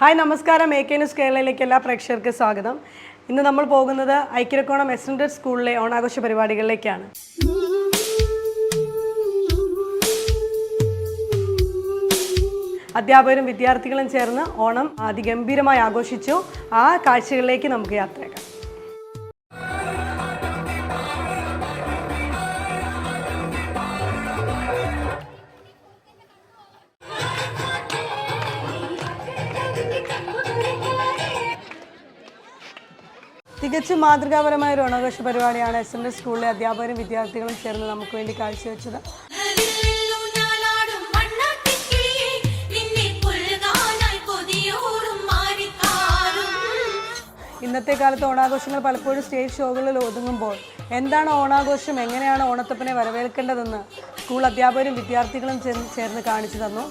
Hi നമസ്കാരം. A K news കേരളയിലേക്ക് എല്ലാ പ്രേക്ഷകർക്കും സ്വാഗതം. ഇന്ന് നമ്മൾ പോകുന്നത് ഐക്യരക്കോണം എസ്റ്റൻഡേഡ് സ്കൂളിലെ ഓണാഘോഷ പരിപാടികളിലേക്കാണ്. അധ്യാപകരും വിദ്യാർത്ഥികളും ചേർന്ന് ഓണം അതിഗംഭീരമായി ആഘോഷിച്ചു. ആ കാഴ്ചകളിലേക്ക് നമുക്ക് യാത്രയാക്കാം തികച്ചും മാതൃകാപരമായ ഒരു ഓണാഘോഷ പരിപാടിയാണ് എസ് എൻ എസ് സ്കൂളിലെ അധ്യാപകരും വിദ്യാർത്ഥികളും ചേർന്ന് നമുക്ക് വേണ്ടി കാഴ്ചവെച്ചത്. ഇന്നത്തെ കാലത്ത് ഓണാഘോഷങ്ങൾ പലപ്പോഴും സ്റ്റേജ് ഷോകളിൽ ഒതുങ്ങുമ്പോൾ എന്താണ് ഓണാഘോഷം എങ്ങനെയാണ് ഓണത്തപ്പനെ വരവേൽക്കേണ്ടതെന്ന് സ്കൂൾ അധ്യാപകരും വിദ്യാർത്ഥികളും ചേർന്ന് ചേർന്ന് കാണിച്ചു തന്നു